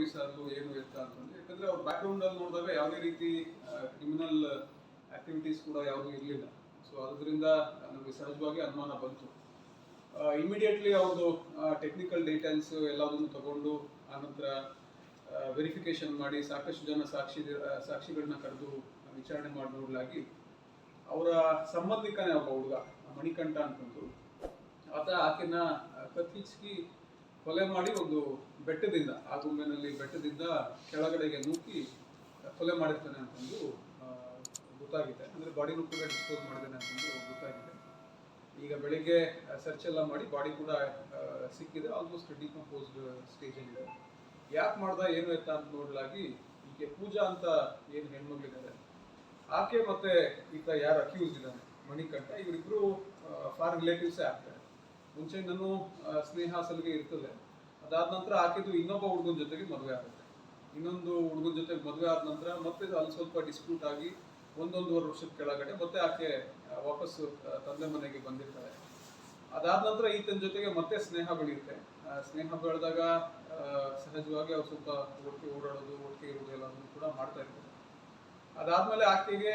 ಪೊಲೀಸರು ಏನು ಎತ್ತ ಅಂತಂದ್ರೆ ಯಾಕಂದ್ರೆ ಅವ್ರ ಬ್ಯಾಕ್ ಅಲ್ಲಿ ನೋಡಿದಾಗ ಯಾವುದೇ ರೀತಿ ಕ್ರಿಮಿನಲ್ ಆಕ್ಟಿವಿಟೀಸ್ ಕೂಡ ಯಾವುದೂ ಇರಲಿಲ್ಲ. ಸೊ ಅದರಿಂದ ನಮಗೆ ಸಹಜವಾಗಿ ಅನುಮಾನ ಬಂತು. ಇಮಿಡಿಯೇಟ್ಲಿ ಅವ್ರದ್ದು ಟೆಕ್ನಿಕಲ್ ಡೀಟೇಲ್ಸ್ ಎಲ್ಲದನ್ನು ತಗೊಂಡು, ಆನಂತರ ವೆರಿಫಿಕೇಶನ್ ಮಾಡಿ ಸಾಕಷ್ಟು ಜನ ಸಾಕ್ಷಿ ಸಾಕ್ಷಿಗಳನ್ನ ಕರೆದು ವಿಚಾರಣೆ ಮಾಡಿ ಅವರ ಸಂಬಂಧಿಕನೇ ಒಬ್ಬ ಹುಡುಗ, ಮಣಿಕಂಠ ಅಂತಂದು ಆತ ಆಕೆನ ಕತ್ತಿಚ್ಚಿ ಕೊಲೆ ಮಾಡಿ ಒಂದು ಬೆಟ್ಟದಿಂದ, ಆ ಗುಂಬೆನಲ್ಲಿ ಬೆಟ್ಟದಿಂದ ಕೆಳಗಡೆಗೆ ನೂಕಿ ಕೊಲೆ ಮಾಡಿರ್ತಾನೆ ಅಂತಂದು ಗೊತ್ತಾಗಿದೆ. ಅಂದ್ರೆ ಬಾಡಿ ಕೂಡ ಡಿಸ್ಪೋಸ್ ಮಾಡಿದ್ದಾನೆ ಅಂತಂದು ಗೊತ್ತಾಗಿದೆ. ಈಗ ಬೆಳಿಗ್ಗೆ ಸರ್ಚ್ ಎಲ್ಲ ಮಾಡಿ ಬಾಡಿ ಕೂಡ ಸಿಕ್ಕಿದೆ. ಆಲ್ಮೋಸ್ಟ್ ಡಿಕಂಪೋಸ್ಡ್ ಸ್ಟೇಜಲ್ಲಿದೆ ಯಾಕೆ ಮಾಡ್ದ, ಏನು ಎತ್ತ ಅಂತ ನೋಡಲಾಗಿ ಈಕೆ ಪೂಜಾ ಅಂತ ಏನು ಹೆಣ್ಮಗಳಿದ್ದಾರೆ. ಆಕೆ ಮತ್ತೆ ಈತ ಯಾರು ಅಕ್ಯೂಸ್ ಇದ್ದಾನೆ? ಮಣಿಕಂಠ. ಇವರಿಬ್ರು ಫಾರ್ ರಿಲೇಟಿವ್ಸೇ ಆಗ್ತಾರೆ. ಮುಂಚೆ ನಾನು ಸ್ನೇಹ ಸಲಿಗೆ ಇರ್ತದೆ. ಅದಾದ ನಂತರ ಆಕೆದು ಇನ್ನೊಬ್ಬ ಹುಡುಗನ ಜೊತೆಗೆ ಮದುವೆ ಆಗುತ್ತೆ. ಇನ್ನೊಂದು ಹುಡುಗನ ಜೊತೆಗೆ ಮದುವೆ ಆದ ನಂತರ ಮತ್ತೆ ಅಲ್ಲಿ ಸ್ವಲ್ಪ ಡಿಸ್ಪ್ಯೂಟ್ ಆಗಿ ಒಂದೊಂದೂವರೆ ವರ್ಷದ ಕೆಳಗಡೆ ಮತ್ತೆ ಆಕೆ ವಾಪಸ್ ತಂದೆ ಮನೆಗೆ ಬಂದಿರ್ತಾಳೆ. ಅದಾದ ನಂತರ ಈತನ ಜೊತೆಗೆ ಮತ್ತೆ ಸ್ನೇಹ ಬೆಳೆಯುತ್ತೆ. ಸ್ನೇಹ ಬೆಳೆದಾಗ ಸಹಜವಾಗಿ ಅವ್ರು ಸ್ವಲ್ಪ ಒಟ್ಟಿಗೆ ಓಡಾಡೋದು, ಒಟ್ಟಿಗೆ ಇರೋದು ಎಲ್ಲದನ್ನು ಕೂಡ ಮಾಡ್ತಾ ಇರ್ತಾರೆ. ಅದಾದ್ಮೇಲೆ ಆಕೆಗೆ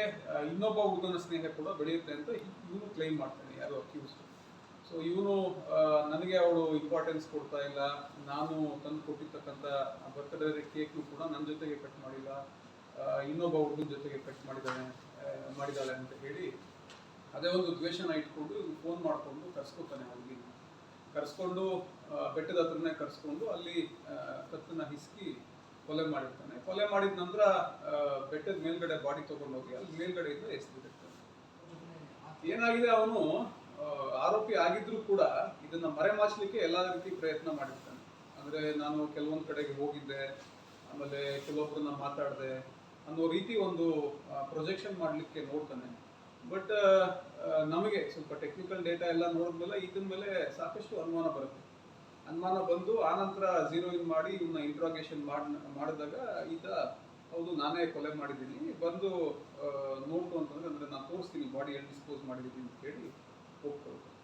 ಇನ್ನೊಬ್ಬ ಹುಡುಗನ ಸ್ನೇಹ ಕೂಡ ಬೆಳೆಯುತ್ತೆ ಅಂತ ಇವನು ಕ್ಲೈಮ್ ಮಾಡ್ತಾನೆ, ಯಾರು ಅಕ್ಯೂಸ್ ಸೊ ಇವನು ನನಗೆ ಅವಳು ಇಂಪಾರ್ಟೆನ್ಸ್ ಕೊಡ್ತಾ ಇಲ್ಲ. ನಾನು ತಂದು ಕೊಟ್ಟಿರ್ತಕ್ಕಂಥ ಬರ್ತ್ಡೇ ಕೇಕ್ನು ಕೂಡ ನನ್ನ ಜೊತೆಗೆ ಕಟ್ ಮಾಡಿಲ್ಲ ಇನ್ನೊಬ್ಬ ಹುಡುಗನ ಜೊತೆಗೆ ಕಟ್ ಮಾಡಿದ್ದಾನೆ ಮಾಡಿದ್ದಾಳೆ ಅಂತ ಹೇಳಿ ಅದೇ ಒಂದು ದ್ವೇಷನ ಇಟ್ಕೊಂಡು ಇವ್ನು ಫೋನ್ ಮಾಡಿಕೊಂಡು ಕರ್ಸ್ಕೊತಾನೆ ಹುಡುಗಿ. ಕರೆಸ್ಕೊಂಡು ಬೆಟ್ಟದ ಹತ್ರನೇ ಕರೆಸ್ಕೊಂಡು ಅಲ್ಲಿ ಕತ್ತನ್ನ ಹಿಸ್ಕಿ ಕೊಲೆ ಮಾಡಿರ್ತಾನೆ. ಕೊಲೆ ಮಾಡಿದ ನಂತರ ಬೆಟ್ಟದ ಮೇಲ್ಗಡೆ ಬಾಡಿ ತಗೊಂಡೋಗಿ, ಅಲ್ಲಿ ಮೇಲ್ಗಡೆಯಿಂದ ಎಸ್ಬಿಟ್ಟಿರ್ತಾನೆ. ಏನಾಗಿದೆ ಅವನು? ಆರೋಪಿ ಆಗಿದ್ರು ಕೂಡ ಇದನ್ನ ಮರೆಮಾಚಲಿಕ್ಕೆ ಎಲ್ಲಾ ರೀತಿ ಪ್ರಯತ್ನ ಮಾಡಿರ್ತಾನೆ. ಅಂದ್ರೆ ನಾನು ಕೆಲವೊಂದ್ ಕಡೆಗೆ ಹೋಗಿದ್ದೆ, ಆಮೇಲೆ ಕೆಲವೊಬ್ಬರನ್ನ ಮಾತಾಡಿದೆ ಅನ್ನೋ ರೀತಿ ಒಂದು ಪ್ರೊಜೆಕ್ಷನ್ ಮಾಡ್ಲಿಕ್ಕೆ ನೋಡ್ತಾನೆ. ಬಟ್ ನಮಗೆ ಸ್ವಲ್ಪ ಟೆಕ್ನಿಕಲ್ ಡೇಟಾ ಎಲ್ಲ ನೋಡಿದ್ಮೇಲೆ ಇದನ್ ಮೇಲೆ ಸಾಕಷ್ಟು ಅನುಮಾನ ಬರುತ್ತೆ. ಅನುಮಾನ ಬಂದು ಆನಂತರ ಝೀರೋ ಇನ್ ಮಾಡಿ ಇವನ್ನ ಇಂಟ್ರಾಗೇಷನ್ ಮಾಡ್, ಮಾಡಿದಾಗ ಈತ, ಹೌದು, ನಾನೇ ಕೊಲೆ ಮಾಡಿದ್ದೀನಿ. ಬಂದು ನೋಡ್ತು ಅಂತಂದ್ರೆ, ಅಂದ್ರೆ ನಾನು ತೋರಿಸ್ತೀನಿ ಬಾಡಿ ಎಲ್ಲಿ ಡಿಸ್ಪೋಸ್ ಮಾಡಿದ್ದೀನಿ ಅಂತ ಹೇಳಿ hope